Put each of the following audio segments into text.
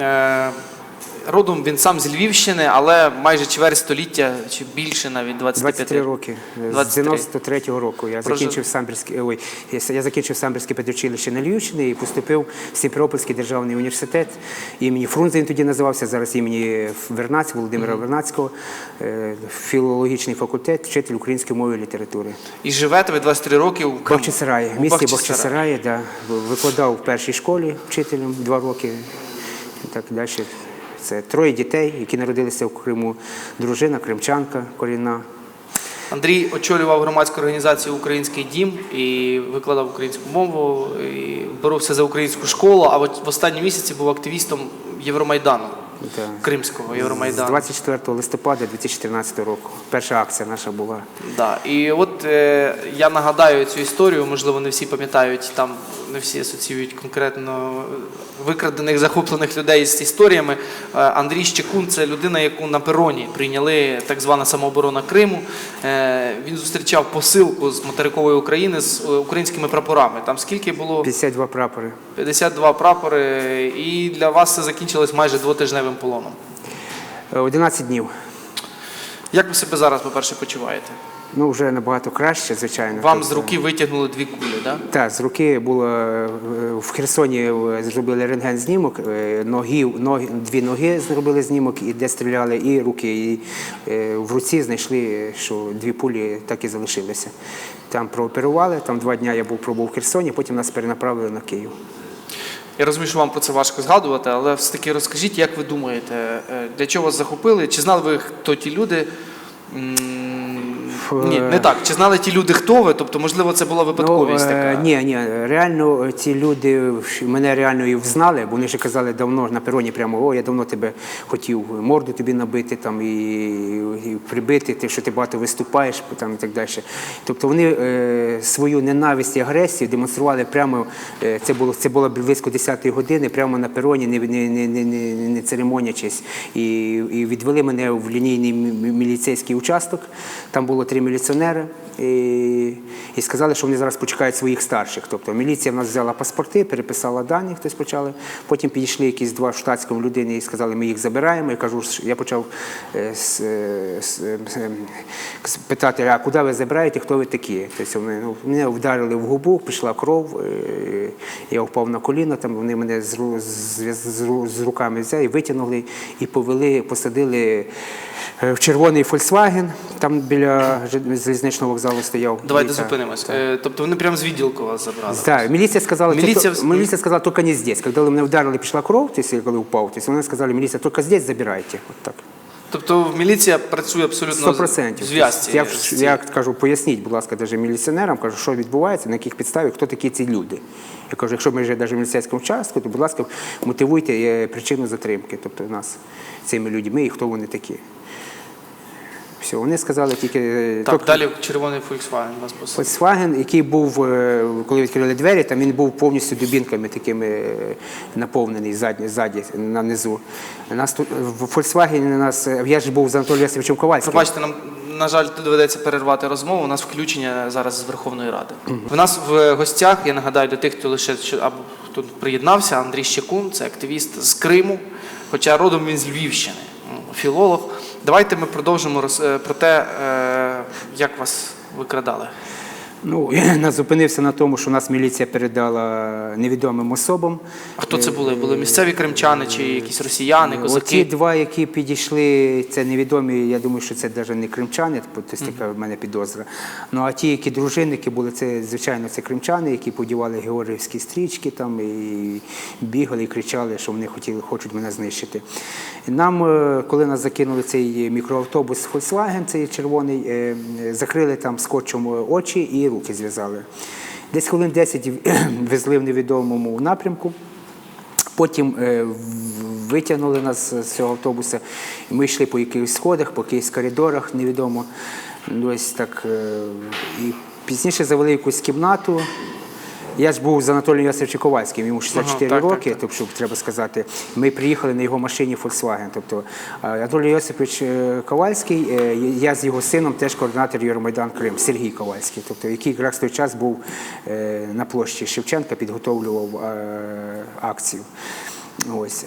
Е, родом він сам з Львівщини, але майже чверть століття чи більше навіть 25. 23 роки. З 93-го року я Прожив- закінчив Самбірське, ой, я закінчив Самбірське педучилище на Львівщині і поступив в Сімферопольський державний університет імені Фрунзе він тоді називався, зараз імені Вернацького, Володимира Вернацького, е, філологічний факультет, вчитель української мови і літератури. І живете ви 23 роки у. Бахчисараї, в місті. Бахчисараї, да. викладав в першій школі вчителем два роки. І так далі. Це троє дітей, які народилися в Криму. Дружина, кримчанка корінна. Андрій очолював громадську організацію Український дім і викладав українську мову, і боровся за українську школу. А в останні місяці був активістом Євромайдану, Так. Кримського З Євромайдану. 24 листопада 2014 року. Перша акція наша була. Да. І от е, я нагадаю цю історію, можливо, не всі пам'ятають, там не всі асоціюють конкретно викрадених, захоплених людей з історіями. Е, Андрій Щекун це людина, яку на пероні прийняли так звана самооборона Криму. Е, він зустрічав посилку з материкової України з е, українськими прапорами. Там скільки було? 52 прапори. 52 прапори, і для вас це закінчилось майже двотижневим полоном. Е, 11 днів. Як ви себе зараз, по-перше, почуваєте? Ну, вже набагато краще, звичайно. Вам з Тобто, руки витягнули дві кулі, так? Да? Так, з руки було е, в Херсоні е, зробили рентген знімок, е, ноги, ноги, дві ноги зробили знімок, і де стріляли, і руки. І е, в руці знайшли, що дві пулі так і залишилися. Там прооперували, там два дні я був пробув в Херсоні, потім нас перенаправили на Київ. Я розумію, що вам про це важко згадувати, але все-таки розкажіть, як ви думаєте, е, для чого вас захопили? Чи знали ви, хто ті люди? М, Ні, не так. Чи знали ті люди, хто ви? Тобто, можливо, це була випадковість Ну, е, така. Ні, ні, реально е, ці люди мене реально і взнали, бо вони ще казали давно на пероні прямо, о, я давно тебе хотів морду тобі набити там і, і прибити, ти, що ти багато виступаєш там, і так далі. Тобто вони е, свою ненависть і агресію демонстрували прямо, е, це було, це було близько 10-ї години, прямо на пероні, не, не, не, не, не, не церемонячись. І, і відвели мене в лінійний міліцейський участок. Там було три міліціонери. І, і сказали, що вони зараз почекають своїх старших. Тобто міліція в нас взяла паспорти, переписала дані, хтось почали. Потім підійшли якісь два штатському людини і сказали, ми їх забираємо. Я кажу, я почав е, е, е, питати, а куди ви забираєте, хто ви такі? Тобто вони, ну, мене вдарили в губу, пішла кров, я впав на коліна, там вони мене з, з, з, з руками взяли, витягнули і повели, посадили. Е, В червоний Volkswagen, там біля залізничного вокзалу стояв. Давайте зупинимось. Е, Тобто вони прямо з відділку вас забрали. Так, міліція сказала, Міліція в- міліція сказала, тільки не здесь. Коли мене вдарили, пішла кров, коли упав, тобто, вони сказали, міліція, тільки здесь забирайте. От так. Тобто міліція працює абсолютно Сто процентів. в зв'язці. Я, я кажу, поясніть, будь ласка, даже міліціонерам, кажу, що відбувається, на яких підставах, хто такі ці люди. Я кажу, якщо ми вже навіть в міліцейському участку, то, будь ласка, мотивуйте е, причину затримки, тобто нас цими людьми і хто вони такі. Все, вони сказали тільки. е, Так, тільки- далі червоний Volkswagen вас посадив. Volkswagen, який був, е, коли відкрили двері, там він був повністю дубінками такими е, наповнений ззаді, ззаді на низу. Нас тут в Volkswagen нас я ж був з Анатолієм Васильовичем Ковальським. Пробачте, нам, на жаль, доведеться перервати розмову. У нас включення зараз з Верховної Ради. В нас в гостях, я нагадаю, для тих, хто лише або хто приєднався, Андрій Щекун, це активіст з Криму, хоча родом він з Львівщини, філолог. Давайте ми продовжимо роз- е, про те, е, як вас викрадали. Ну, я зупинився на тому, що нас міліція передала невідомим особам. А хто це були? Були місцеві кримчани чи якісь росіяни, Оці козаки? два, які підійшли, це невідомі, я думаю, що це навіть не кримчани, тобто така в мене підозра. Ну а ті, які дружинники були, це звичайно це кримчани, які подівали георгіївські стрічки там і бігали і кричали, що вони хотіли, хочуть мене знищити. Нам, е, коли нас закинули цей мікроавтобус Volkswagen, цей червоний, е, е, закрили там скотчем очі і руки зв'язали. Десь хвилин 10 везли в невідомому напрямку. Потім е, витягнули нас з цього автобуса. І ми йшли по якихось сходах, по якихось коридорах, невідомо. Ну, Ось так. е, І пізніше завели якусь кімнату. Я ж був з Анатолієм Йосифовичем Ковальським, йому 64 Ага, так, так, роки, так. тобто, треба сказати. Ми приїхали на його машині Volkswagen. Тобто е, Анатолій Йосипович е, Ковальський, е, я з його сином теж координатор Євромайдан Крим, Сергій Ковальський, тобто, який якраз той час був на площі Шевченка, підготовлював акцію. Ось.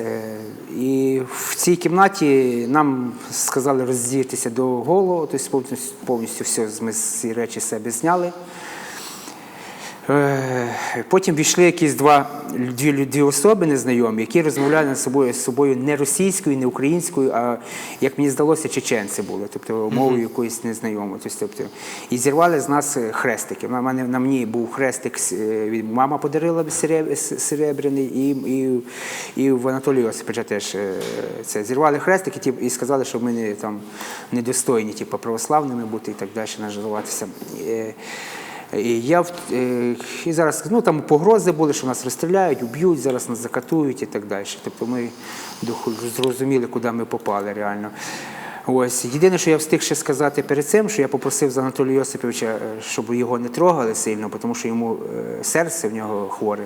І в цій кімнаті нам сказали роздітися до голого, тобто повністю, повністю все, ми ці речі себе зняли. Е, Потім війшли якісь два дві, дві особи незнайомі, які розмовляли з собою з собою не російською, не українською, а як мені здалося, чеченці були, тобто мовою якоюсь незнайомою. Тобто, тобто, і зірвали з нас хрестики. На мене на мені був хрестик, е, мама подарила серебряний, і, і, і в Анатолія Йосиповича теж е, це зірвали хрестики ті- і сказали, що ми не там недостойні, типу, православними бути і так далі, називатися. І я е, і зараз ну там погрози були, що нас розстріляють, уб'ють, зараз нас закатують і так далі. Тобто ми зрозуміли, куди ми попали реально. Ось єдине, що я встиг ще сказати перед цим, що я попросив за Анатолія Йосиповича, е, щоб його не трогали сильно, тому що йому е, серце в нього хворе,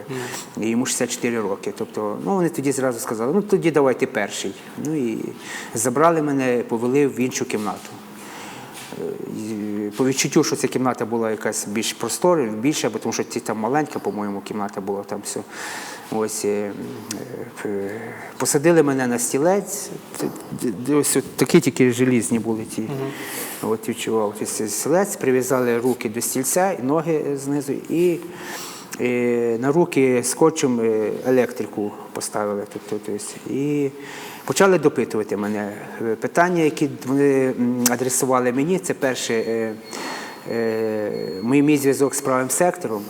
і йому 64 роки. Тобто, ну вони тоді зразу сказали, ну тоді давайте перший. Ну і забрали мене, повели в іншу кімнату. По відчуттю, що ця кімната була якась більш простора, більша, бо тому що ці там маленька, по-моєму, кімната була там все. Ось е, е, посадили мене на стілець. Ось от такі тільки желізні були ті. От відчував цей стілець, прив'язали руки до стільця, і ноги знизу, і е, на руки скотчем електрику поставили. Тобто, і почали допитувати мене. Е, Питання, які вони адресували мені, це перше е, е, мій, зв'язок з правим сектором.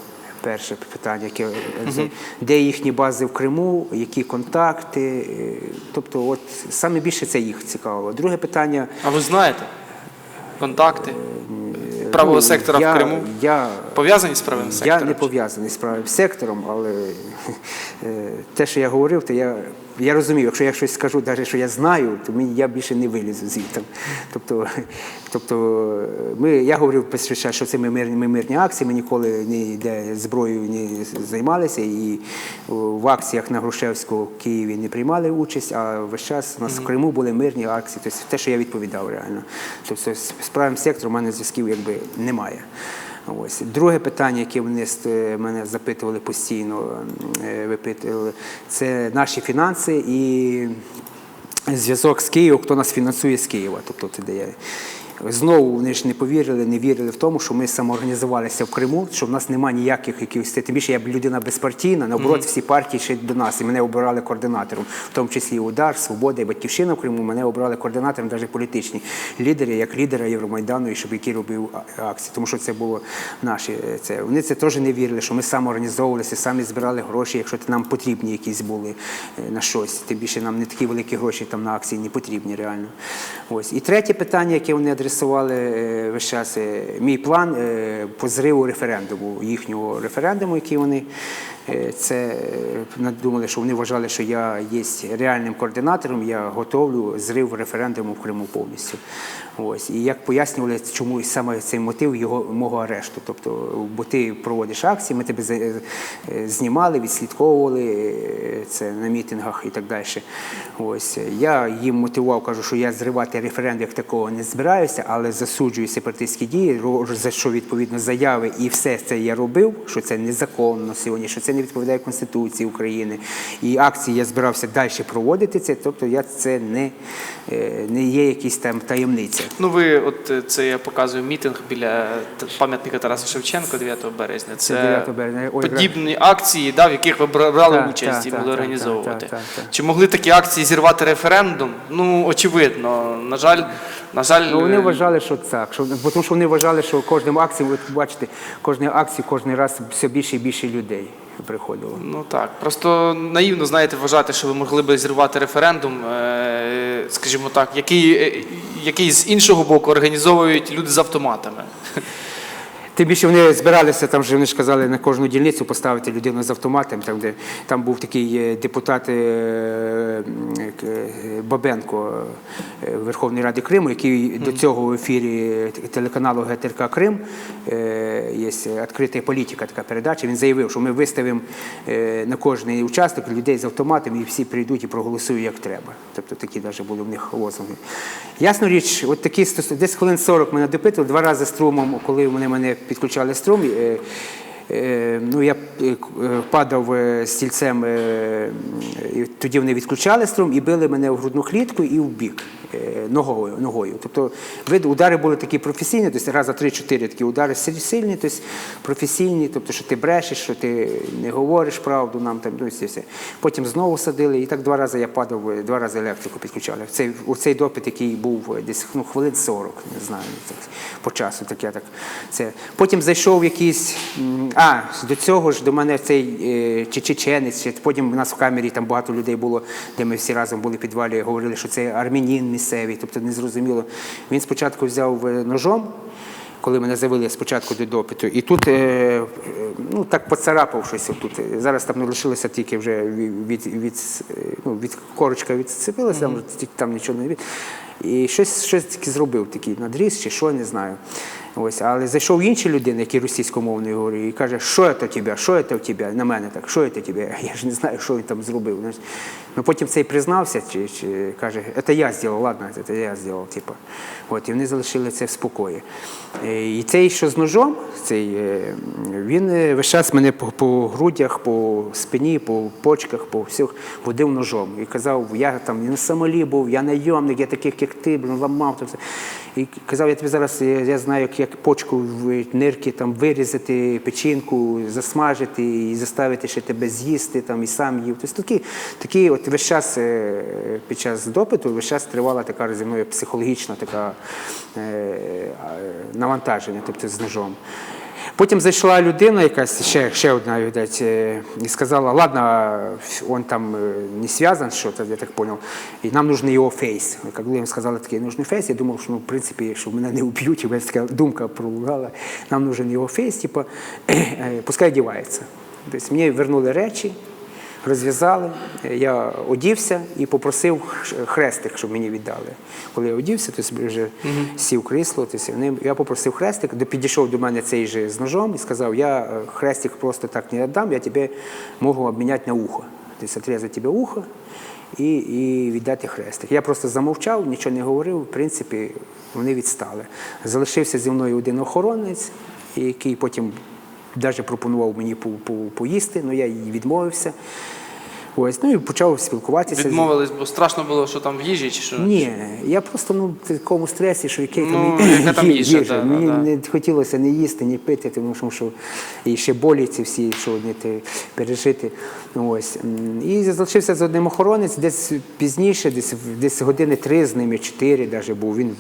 Перше питання, яке де їхні бази в Криму, які контакти. Тобто, от саме більше це їх цікавило. Друге питання. А ви знаєте контакти правого ну, сектора я, в Криму? Я, Пов'язані з правим сектором? Я не пов'язаний з правим сектором, але е, те, що я говорив, то я, я розумію, якщо я щось скажу, навіть що я знаю, то мені, я більше не вилізу звідти. Тобто, тобто ми, я говорив що це ми мирні, ми мирні акції, ми ніколи ніде зброєю не займалися, і в акціях на Грушевську в Києві не приймали участь, а весь час у нас в Криму були мирні акції. Тобто те, що я відповідав реально. Тобто з правим сектором у мене зв'язків якби немає. Ось. Друге питання, яке вони мене запитували постійно, е, випитували, це наші фінанси і зв'язок з Києвом, хто нас фінансує з Києва. Тобто це. Знову вони ж не повірили, не вірили в тому, що ми самоорганізувалися в Криму, що в нас немає ніяких якихось. Тим більше я б людина безпартійна, наоборот, всі партії ще до нас, і мене обирали координатором, в тому числі і Удар, Свобода і Батьківщина в Криму. Мене обирали координатором, навіть політичні лідери, як лідера Євромайдану, і щоб який робив акції, тому що це було наші. е, Це вони це теж не вірили, що ми самоорганізовувалися, самі збирали гроші, якщо нам потрібні якісь були е, на щось. Тим більше нам не такі великі гроші там на акції не потрібні реально. Ось і третє питання, яке вони адресували е, весь час, е, мій план е, по зриву референдуму, їхнього референдуму, який вони. Це надумали, що вони вважали, що я є реальним координатором, я готовлю зрив референдуму в Криму повністю. Ось. І як пояснювали, чому саме цей мотив його мого арешту. Тобто, бо ти проводиш акції, ми тебе е, знімали, відслідковували е, це на мітингах і так далі. Ось. Я їм мотивував, кажу, що я зривати референдум як такого не збираюся, але засуджую сепаратистські дії, за що відповідно заяви, і все це я робив, що це незаконно сьогодні, що це не відповідає Конституції України. І акції я збирався далі проводити це. Тобто я це не, е, не є якісь там таємниця. Ну, ви, от е, це я показую мітинг біля пам'ятника Тараса Шевченка 9 березня. Це, 9 березня. Ой, подібні акції, да, в яких ви брали Так, участь так, і могли організовувати. так, так, так. Чи могли такі акції зірвати референдум? Ну, очевидно. На жаль, на жаль, Ну, вони е, вважали, що так. Що, бо тому що вони вважали, що кожним акцією, от бачите, кожної акції кожен раз все більше і більше людей приходило. Ну так, просто наївно знаєте вважати, що ви могли би зірвати референдум, е, скажімо так, який, е, який з іншого боку організовують люди з автоматами. Тим більше вони збиралися, там же вони ж казали на кожну дільницю поставити людину з автоматом, там, де там був такий е, депутат е, е, Бабенко Верховної Ради Криму, який до цього в ефірі телеканалу ГТРК Крим є відкрита політика, така передача. Він заявив, що ми виставимо на кожний участок людей з автоматом і всі прийдуть і проголосують як треба. Тобто такі навіть були в них лозунги. Ясна річ, от такі десь хвилин 40 мене допитували, два рази струмом, коли вони мене підключали струм. е, Е, ну, я е, падав стільцем, тоді вони відключали струм і били мене в грудну клітку і в бік ногою. ногою. Тобто удари були такі професійні, тобто раз за три-чотири такі удари сильні, тобто професійні, тобто, що ти брешеш, що ти не говориш правду нам там, ну, і все. Потім знову садили, і так два рази я падав, е, два рази електрику підключали. Цей, оцей допит, який був е, десь ну, хвилин 40, не знаю, так, по часу. Так я так, це. Потім зайшов якийсь, а, до цього ж до мене цей е, чи чеченець, потім у нас в камері там багато людей було, де ми всі разом були в підвалі, говорили, що це армянін місцевий, тобто незрозуміло. Він спочатку взяв е, ножом, коли мене завели спочатку до допиту. І тут е, е, ну, так поцарапав щось тут. Зараз там не лишилося тільки вже від, від, е, ну, від корочка відцепилася, там, там нічого не від. І щось, щось таки зробив, такий надріз чи що, не знаю. Ось, але зайшов інший людина, який російськомовний говорить, і каже, що це у тебе, що це у тебе, на мене так, що це у тебе? Я ж не знаю, що він там зробив. Ну потім цей признався, чи, чи каже, це я зробив, ладно, це я зробив. Типу. От, і вони залишили це в спокої. Е, І цей, що з ножом, цей, е, він е, весь час мене по, по грудях, по спині, по почках, по всіх водив ножом. І казав, я там на самолі був, я найомник, я таких, як ти, ламав. Там. І казав, я тобі зараз, я, я знаю, як, як почку нирки там, вирізати, печінку, засмажити і заставити ще тебе з'їсти там, і сам їв. Тобто такі, такі от весь час е, під час допиту, весь час тривала така зі мною психологічна така е, навантаження, тобто з ножом. Потім зайшла людина якась, ще, ще одна, видать, е, і сказала, ладно, він там е, не зв'язан, що я так зрозумів, і нам нужен його фейс. Коли їм сказали такий нужний фейс, я думав, що ну, в принципі, якщо мене не вб'ють, і така думка пролугала, нам нужен його фейс, типу, е, пускай одягається. Тобто мені вернули речі, розв'язали, я одівся і попросив хрестик, щоб мені віддали. Коли я одівся, то собі вже сів в крісло, то вони- я попросив хрестик, до- підійшов до мене цей же з ножом і сказав, я е, хрестик просто так не віддам, я тебе можу обміняти на ухо. Тобто отрізати тебе ухо і, і віддати хрестик. Я просто замовчав, нічого не говорив, в принципі, вони відстали. Залишився зі мною один охоронець, який потім навіть пропонував мені по- по- поїсти, але я їй відмовився. Ось, ну і почав спілкуватися. Відмовились, бо страшно було, що там в їжі чи що? Ні, я просто ну, в такому стресі, що який Ну, там яка там їжа, да, Мені да, да. не хотілося не їсти, ні пити, тому що, що і ще болі ці всі, що не те, пережити. Ось. І залишився з одним охоронець, десь пізніше, десь, десь години три з ними, чотири навіть був. Він,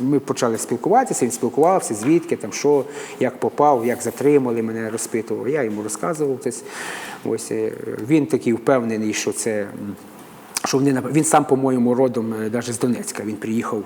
ми почали спілкуватися, він спілкувався, звідки, там, що, як попав, як затримали, мене розпитував. Я йому розказував. Ось, ось, е, він такий впевнений, що це. що вони він сам, по-моєму, родом навіть з Донецька. Він приїхав.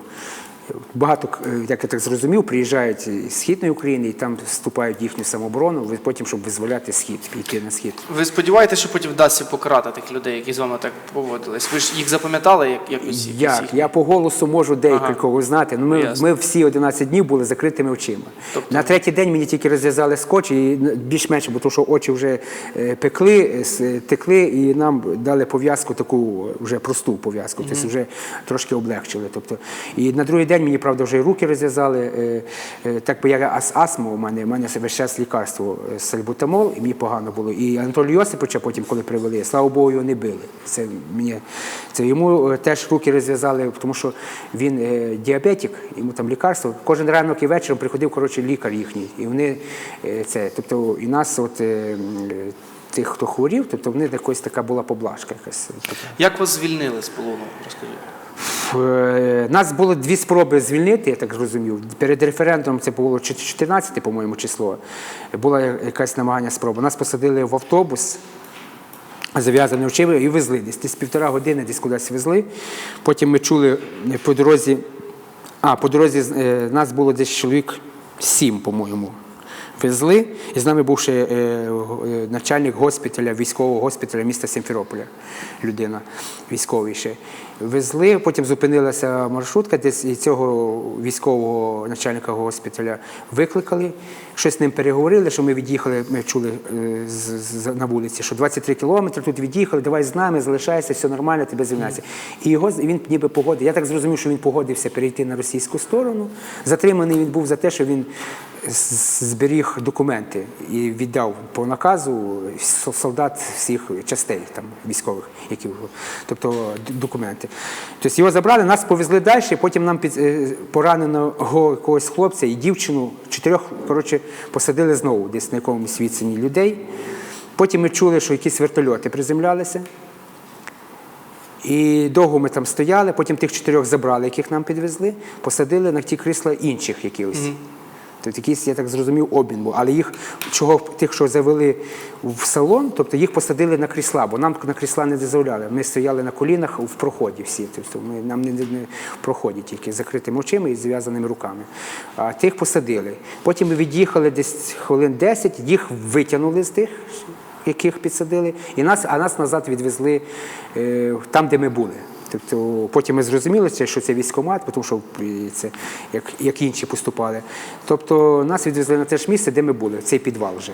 Багато, е, як я так зрозумів, приїжджають з східної України і там вступають в їхню самооборону, потім, щоб визволяти схід, піти на схід. Ви сподіваєтеся, що потім вдасться покарати тих людей, які з вами так поводились? Ви ж їх запам'ятали як якось? Як? їх? Я по голосу можу декількох знати. Ну, ми, Ясно. ми всі 11 днів були закритими очима. Тобто- На третій день мені тільки розв'язали скотч, і більш-менш, бо то, що очі вже е, пекли, е, текли, і нам дали пов'язку, таку вже просту пов'язку, тобто вже трошки облегчили. Тобто, і на другий день мені, правда, вже руки розв'язали. е, е, Так би я ас астма у мене, у мене весь час лікарство е, сальбутамол, і мені погано було. І Анатолій Йосиповича потім, коли привели, слава Богу, його не били. Це мені це йому теж руки розв'язали, тому що він діабетик, йому там лікарство. Кожен ранок і вечором приходив коротше, лікар їхній. І вони це, тобто, і нас, от тих, хто хворів, тобто в них якась така була поблажка. Якась. Як вас звільнили з полону? Розкажіть. Е, Нас було дві спроби звільнити, я так зрозумів. Перед референдумом це було 14, по-моєму, число. Була якась намагання спроба. Нас посадили в автобус. Зав'язані очима і везли десь десь півтора години, десь кудись везли. Потім ми чули по дорозі, а по дорозі е, нас було десь чоловік сім, по-моєму. Везли, і з нами був ще е, е, начальник госпіталя, військового госпіталя міста Сімферополя, людина військовий ще. Везли, потім зупинилася маршрутка, десь і цього військового начальника госпіталя викликали, щось з ним переговорили, що ми від'їхали, ми чули е, на вулиці, що 23 кілометри тут від'їхали, давай з нами, залишайся, все нормально, тебе звільняється. І його він ніби погодив. Я так зрозумів, що він погодився перейти на російську сторону. Затриманий він був за те, що він з- документи і віддав по наказу солдат всіх частей там військових, які тобто документи. Тобто його забрали, нас повезли далі, потім нам під е, пораненого якогось хлопця і дівчину чотирьох коротше, посадили знову десь на якомусь відстані людей. Потім ми чули, що якісь вертольоти приземлялися. І довго ми там стояли, потім тих чотирьох забрали, яких нам підвезли, посадили на ті крісла інших якихось. Тобто якийсь, я так зрозумів, обмін був. Але їх, чого тих, що завели в салон, тобто їх посадили на крісла, бо нам на крісла не дозволяли. Ми стояли на колінах в проході всі. Тобто ми, нам не, не проході тільки з закритими очима і зв'язаними руками. А тих посадили. Потім ми від'їхали десь хвилин 10, їх витягнули з тих яких підсадили, і нас, а нас назад відвезли е, там, де ми були. Тобто потім ми зрозуміли, що це військомат, тому що е, це як, як інші поступали. Тобто нас відвезли на те ж місце, де ми були, цей підвал вже.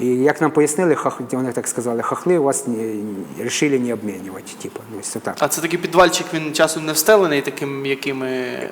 І як нам пояснили, вони так сказали, хахли вас не, рішили не обмінювати. Типу, ну, ось так. А це такий підвальчик, він часом не встелений таким м'якими е,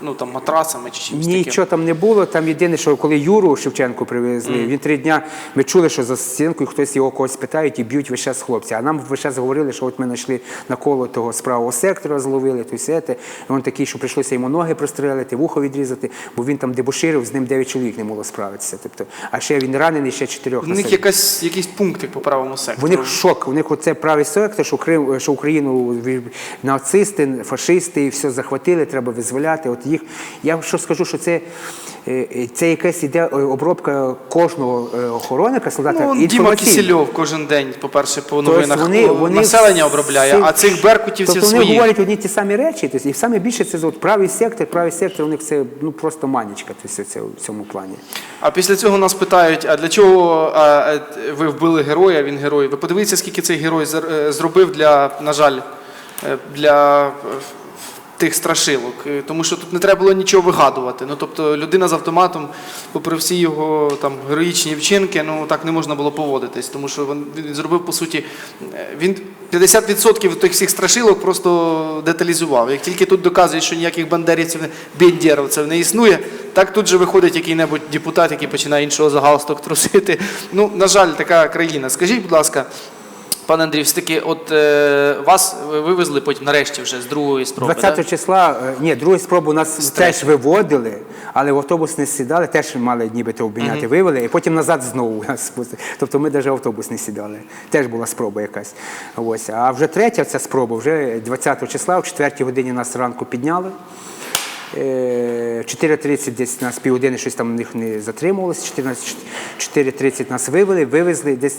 ну, там, матрасами чи чимось таким? Нічого там не було. Там єдине, що коли Юру Шевченко привезли, він три дня ми чули, що за стінкою хтось його когось питають і б'ють весь час хлопці. А нам весь час говорили, що от ми знайшли на коло того з правого сектора, зловили то все те. Він такий, що прийшлося йому ноги прострелити, вухо відрізати, бо він там дебоширив, з ним 9 чоловік не могло справитися. Тобто, а ще він ранений, ще чотирьох. У них якась, якийсь пунктик по правому сектору. У них шок. У них оце правий сектор, що Крим, що Україну нацисти, фашисти і все захватили, треба визволяти. От їх я що скажу, що це, е, це якась іде е, обробка кожного е, охоронника, солдата. Ну, Діма. Кісельов кожен день, по-перше, по Тобто новинах вони- вони населення обробляє, всі- а цих беркутівців тобто вони своїх. говорять одні ті самі речі. Тобто, і саме більше це от правий сектор, правий сектор у них це ну просто манічка тобто, в цьому плані. А після цього нас питають: а для чого а, е, ви вбили героя? Він герой. Ви подивіться, скільки цей герой е, зробив для, на жаль, е, для тих страшилок. Е, Тому що тут не треба було нічого вигадувати. Ну тобто людина з автоматом, попри всі його там героїчні вчинки, ну так не можна було поводитись, тому що він, зробив по суті. е, Він 50% тих всіх страшилок просто деталізував. Як тільки тут доказують, що ніяких бандерівців, бендєровців не існує, так тут же виходить який-небудь депутат, який починає іншого за галстук трусити. Ну, на жаль, така країна. Скажіть, будь ласка, пане Андрій, все-таки, от е, вас вивезли потім нарешті вже з другої спроби. 20 да? числа, е, ні, другу спробу нас теж виводили, але в автобус не сідали, теж мали нібито обміняти, вивели, і потім назад знову нас спустили. Тобто ми навіть в автобус не сідали. Теж була спроба якась. Ось. А вже третя ця спроба, вже 20 числа, о 4 годині нас ранку підняли. Е, 4.30 десь нас півгодини щось там у них не затримувалося. 14 4.30 нас вивели, вивезли десь,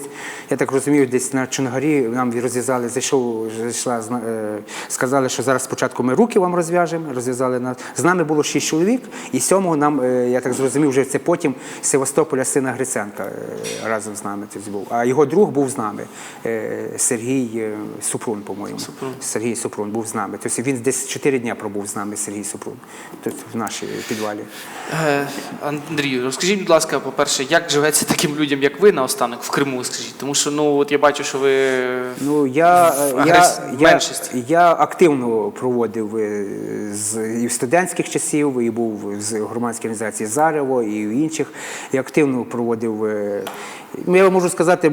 я так розумію, десь на Чонгарі нам розв'язали, зайшов, зайшла, е, сказали, що зараз спочатку ми руки вам розв'яжемо, розв'язали нас. З нами було 6 чоловік, і сьомого нам, е, я так зрозумів, вже це потім з Севастополя сина Гриценка е, разом з нами тут був. А його друг був з нами, е, Сергій е, Супрун, по-моєму. Сергій Супрун був з нами. Тобто він десь 4 дня пробув з нами, Сергій Супрун, тут в нашій підвалі. Е, Андрію, розкажіть, будь ласка, по-перше, як живеться таким людям, як ви наостанок в Криму, скажіть? Тому що ну от я бачу, що ви Ну я, в е, агрес- я, в я, меншості. я активно проводив е, з і в студентських часів, і був з громадської організації Зарево, і в інших. Я активно проводив. Ну, я можу сказати,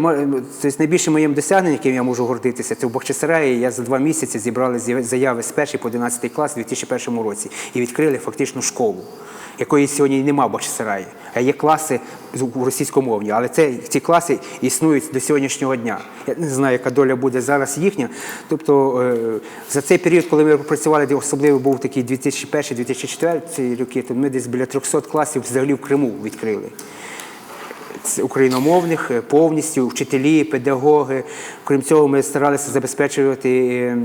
тобто найбільше моїм досягненням, яким я можу гордитися, це в Бахчисараї. Я за два місяці зібрали заяви з 1 по 11 клас у 2001 році і відкрили фактично школу, якої сьогодні нема в Бахчисараї, а є класи у російськомовні. Але це, ці класи існують до сьогоднішнього дня. Я не знаю, яка доля буде зараз їхня. Тобто е, за цей період, коли ми працювали, де особливо був такий 2001-2004 роки, то ми десь біля 300 класів взагалі в Криму відкрили. Україномовних е, повністю, вчителі, педагоги. Крім цього, ми старалися забезпечувати е,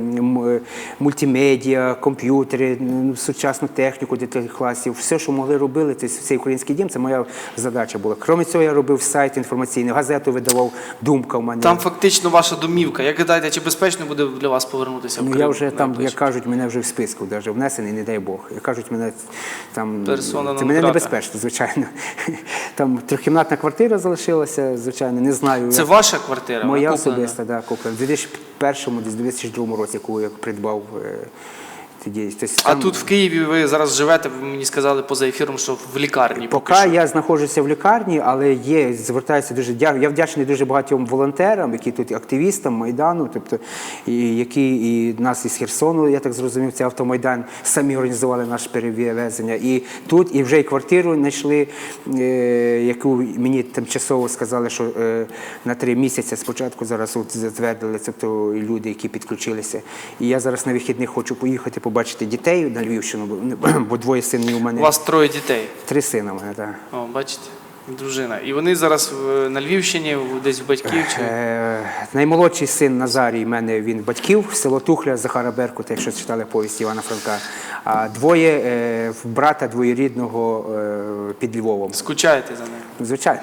е, мультимедіа, комп'ютери, ну, сучасну техніку для тих класів. Все, що могли робили, це цей український дім, це моя задача була. Крім цього, я робив сайт інформаційний, газету видавав, думка в мене. Там фактично ваша домівка. Як гадаєте, чи безпечно буде для вас повернутися в Ну, я вже там, як кажуть, мене вже в списку даже внесений, не дай Бог. Як кажуть, мене там Персона це мене небезпечно, звичайно. Там трьохкімнатна квартира залишилася, звичайно, не знаю. Це ваша квартира? моя особиста, да, куплена. В 2001 десь 2002 році, яку я придбав е, тоді. Тобто, А там- тут в Києві ви зараз живете, ви мені сказали поза ефіром, що в лікарні. Поки що. я знаходжуся в лікарні, але є, звертаюся дуже дя- Я вдячний дуже багатьом волонтерам, які тут активістам Майдану, тобто і які і нас із Херсону, я так зрозумів, це автомайдан самі організували наше перевезення. І тут, і вже й квартиру знайшли, е, яку мені тимчасово сказали, що е, на три місяці спочатку зараз от затвердили, тобто люди, які підключилися. І я зараз на вихідних хочу поїхати побачити дітей на Львівщину, бо- двоє синів у мене. У вас троє дітей. Три сина в мене, так. О, бачите, дружина. І вони зараз на Львівщині, десь в батьків чи. Е, наймолодший син Назарій в мене він батьків, село Тухля, Захара Беркута, якщо читали повість Івана Франка. А двоє е, брата двоюрідного е, під Львовом. Скучаєте за ним? Звичайно.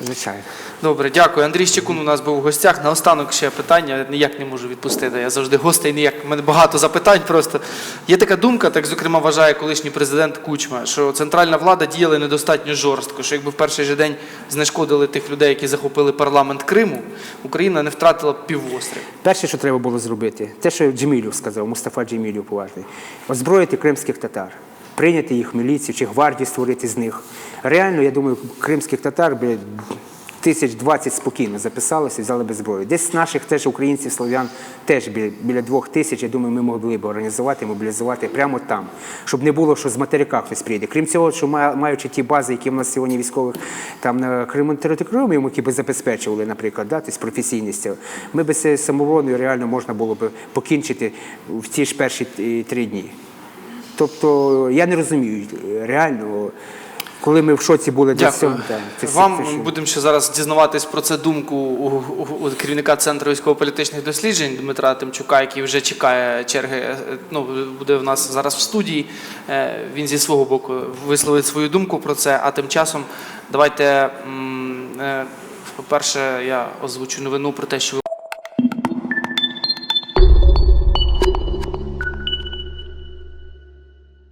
Звичайно. Добре, дякую. Андрій Щекун у нас був у гостях. Наостанок ще питання, я ніяк не можу відпустити. Я завжди гостей ніяк. У мене багато запитань просто. Є така думка, так зокрема вважає колишній президент Кучма, що центральна влада діяла недостатньо жорстко, що якби в перший же день знешкодили тих людей, які захопили парламент Криму, Україна не втратила б півострів. Перше, що треба було зробити, те, що Джемілів сказав, Мустафа Джемілів поважний, озброїти кримських татар, прийняти їх міліцію чи гвардію створити з них. Реально, я думаю, кримських татар би тисяч двадцять спокійно записалося і взяли би зброю. Десь наших теж українців, слов'ян теж біля, двох тисяч, я думаю, ми могли б організувати, мобілізувати прямо там, щоб не було, що з материка хтось прийде. Крім цього, що маючи ті бази, які в нас сьогодні військових там на Криму територіумі, які би забезпечували, наприклад, да, тобто професійність, ми би з самообороною реально можна було б покінчити в ті ж перші три дні. Тобто я не розумію реально, коли ми в шоці були Дякую. цього. да, це- це Вам будемо ще зараз дізнаватись про це думку у, у, у керівника центру військово-політичних досліджень Дмитра Тимчука, який вже чекає черги. е, Ну буде в нас зараз в студії. Е, Він зі свого боку висловить свою думку про це. А тим часом давайте, е, по-перше, я озвучу новину про те, що ви